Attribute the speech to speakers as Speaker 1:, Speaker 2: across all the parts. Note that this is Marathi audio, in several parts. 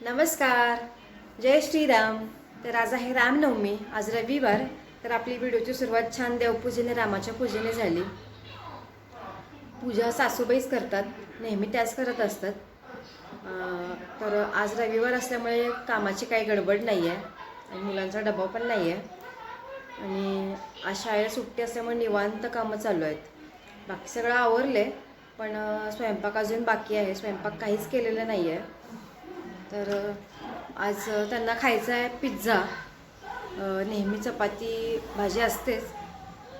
Speaker 1: नमस्कार. जय श्रीराम. तर आज आहे रामनवमी. आज रविवार. तर आपली व्हिडिओची सुरुवात छान देवपूजेने रामाच्या पूजेने झाली. पूजा सासूबाईच करतात. नेहमी त्याच करत असतात. तर आज रविवार असल्यामुळे कामाची काही गडबड नाही आहे आणि मुलांचा डबा पण नाही आहे आणि आज शाळेला सुट्टी असल्यामुळे निवांत कामं चालू आहेत. बाकी सगळं आवरले पण स्वयंपाक अजून बाकी आहे. स्वयंपाक काहीच केलेलं नाही आहे तर आज त्यांना खायचा आहे पिझ्झा नेहमी चपाती भाजी असतेच.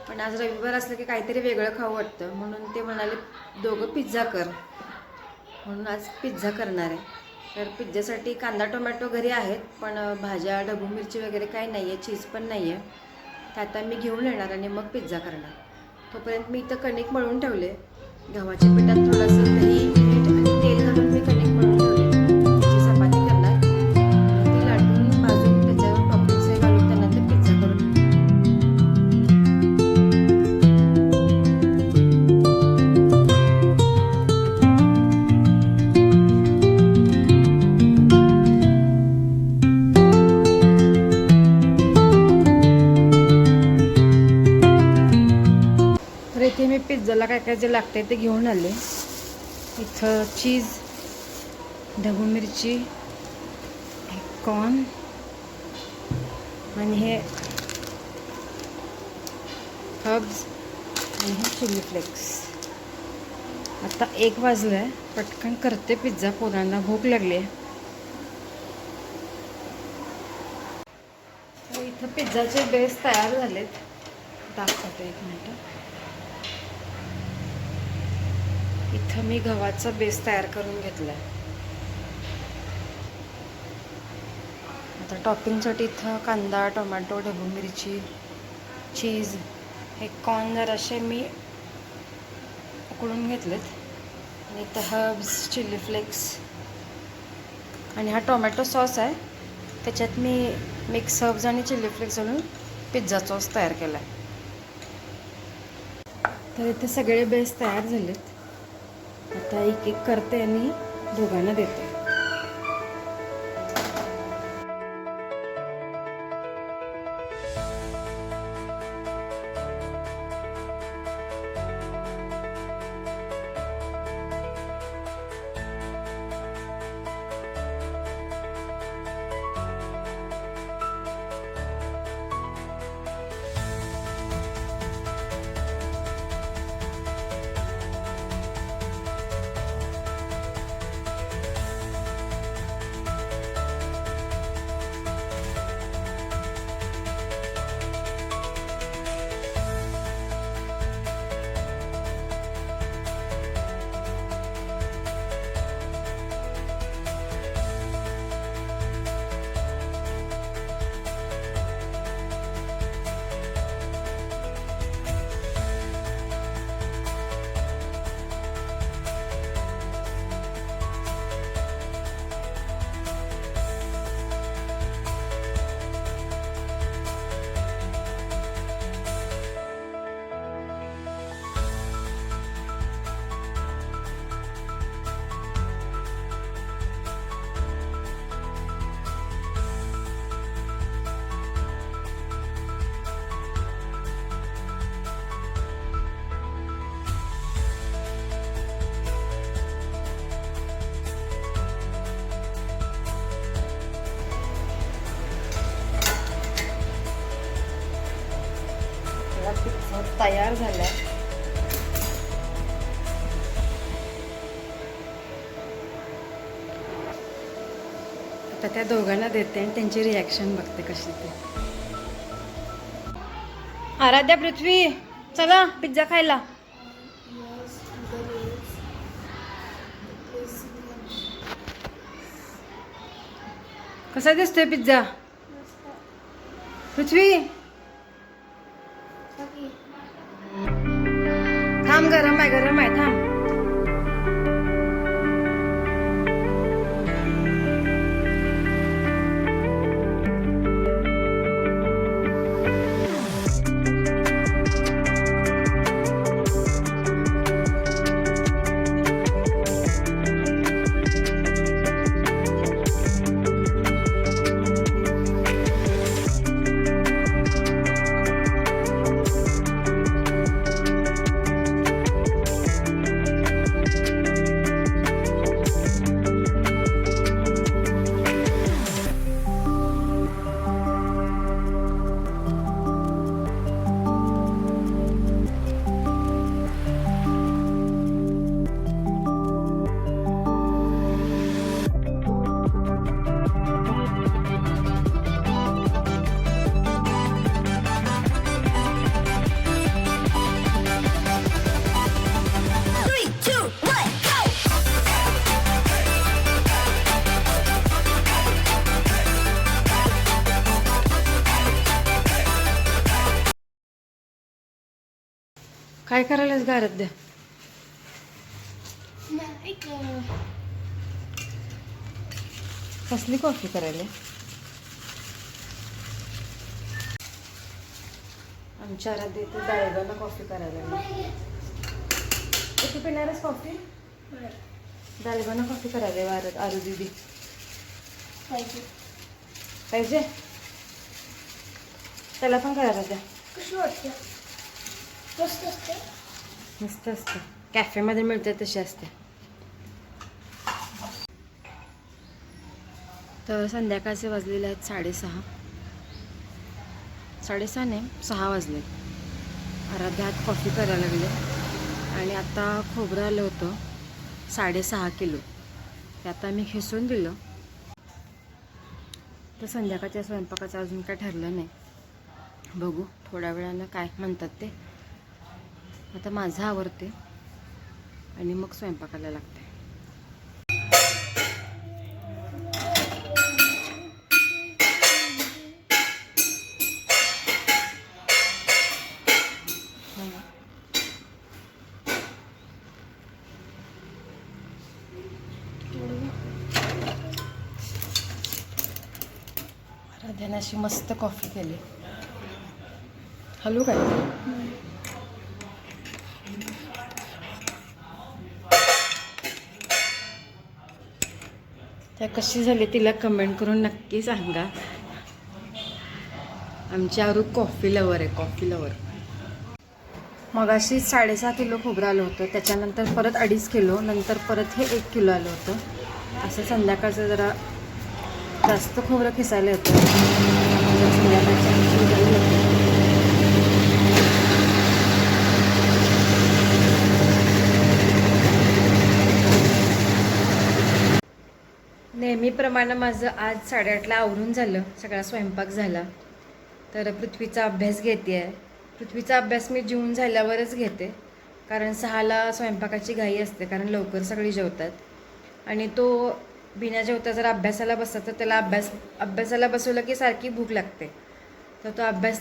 Speaker 1: पण आज रविवार असलं की काहीतरी वेगळं खावं वाटतं. म्हणून ते म्हणाले दोघं पिझ्झा कर. म्हणून आज पिझ्झा करणार आहे. तर पिझ्झासाठी कांदा टोमॅटो घरी आहेत पण भाज्या ढबू मिरची वगैरे काही नाही आहे चीज पण नाही आहे तर आता मी घेऊन येणार आणि मग पिझ्झा करणार. तोपर्यंत मी इथं कणिक मळून ठेवले. गव्हाच्या पिठात थोडंसं दही पिझ्झाला काय काय जे लागतं आहे ते घेऊन आले. इथं चीज ढबू मिरची कॉर्न आणि हे हब्स आणि हे चिली फ्लेक्स. आता एक वाजलं आहे पटकन करते पिझ्झा पोरांना भूक लागली आहे हो, इथं पिझ्झाचे बेस तयार झालेत. दाखवते एक मिनटं. इथं मी गव्हाचा बेस तयार करून घेतला आहे आता टॉपिंगसाठी इथं कांदा टोमॅटो ढबू मिरची चीज हे कॉर्न जराशे मी उकडून घेतलेत. आणि इथं हर्ब्स चिली फ्लेक्स आणि हा टोमॅटो सॉस आहे. त्याच्यात मी मिक्स हर्ब्स आणि चिली फ्लेक्स घालून पिझ्झा सॉस तयार केला आहे तर इथे सगळे बेस तयार झालेत. आता एक एक करते आणि दोघांना देते. तयार झालाय. आता त्या दोघांना देते आणि त्यांची रिॲक्शन बघते कशी ते. आराध्या पृथ्वी चला पिझ्झा खायला. कसा दिसतोय पिझ्झा पृथ्वी? काय करायलाच घरात द्या. कसली कॉफी करायला? आमच्या आराध्य इथे डाळगावला कॉफी करायला. किती पिणारच कॉफी? डाळगावला कॉफी करायला वारत आरू दिदी.
Speaker 2: पाहिजे?
Speaker 1: त्याला पण करायला द्या.
Speaker 2: कशी वाटते? मस्त असते.
Speaker 1: मस्त असते. कॅफेमध्ये मिळते तशी असते. तर संध्याकाळचे वाजलेले आहेत साडेसहा. साडेसहा नाही सहा वाजले. आराध्या हात कॉफी करायला लागले. आणि आता खोबरं आलं होतं साडेसहा किलो. ते आता मी खिसून दिलं. तर संध्याकाळच्या स्वयंपाकाचं अजून काय ठरलं नाही. बघू थोड्या वेळानं काय म्हणतात ते. आता माझं आवडते आणि मग स्वयंपाकाला लागते. राध्याने अशी मस्त कॉफी केली. हलू काय? त्या कशी झाली तिला कमेंट करून नक्की सांगा. आमची आरू कॉफी लवर आहे कॉफी लवर मग अशी साडेसहा किलो खोबरं आलं होतं त्याच्यानंतर परत अडीच किलो नंतर परत हे एक किलो आलं होतं. असं संध्याकाळचं जरा जास्त खोबरं खिसायला येतं. संध्याकाळच्या आमची गाई होती. नेहमीप्रमाणे माझं आज साडेआठला आवरून झालं. सगळा स्वयंपाक झाला. तर पृथ्वीचा अभ्यास घेते आहे पृथ्वीचा अभ्यास मी जेवून झाल्यावरच घेते. कारण सहाला स्वयंपाकाची घाई असते. कारण लवकर सगळी जेवतात. आणि तो बिना जेवता जर अभ्यासाला बसला तर त्याला अभ्यास अभ्यासाला बसवलं की सारखी भूक लागते. तर तो अभ्यास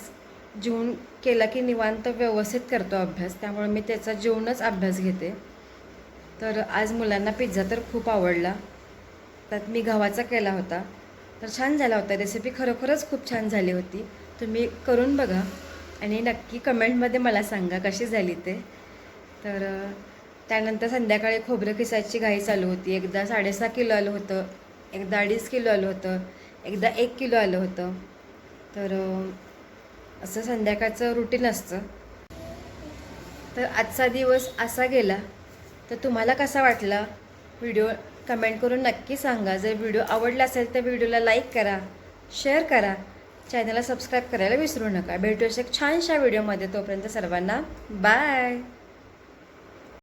Speaker 1: जेवून केला की निवांत व्यवस्थित करतो अभ्यास. त्यामुळे मी त्याचा जेवणच अभ्यास घेते. तर आज मुलांना पिझ्झा तर खूप आवडला. त्यात मी गव्हाचा केला होता. तर छान झाला होता. रेसिपी खरोखरच खूप छान झाली होती. तुम्ही करून बघा आणि नक्की कमेंटमध्ये मला सांगा कशी झाली ते. तर त्यानंतर संध्याकाळी खोबरं किसायची घाई चालू होती. एकदा साडेसहा किलो आलं होतं. एकदा अडीच किलो आलं होतं. एकदा एक किलो आलं होतं. तर असं संध्याकाळचं रुटीन असतं. तर आजचा दिवस असा गेला. तर तुम्हाला कसा वाटला? व्हिडिओ कमेंट करून नक्की सांगा. जर व्हिडिओ आवडला असेल तर व्हिडिओला लाईक करा शेअर करा. चॅनलला सबस्क्राईब करायला विसरू नका. भेटूया एक छानशा व्हिडिओमध्ये. तोपर्यंत सर्वांना बाय.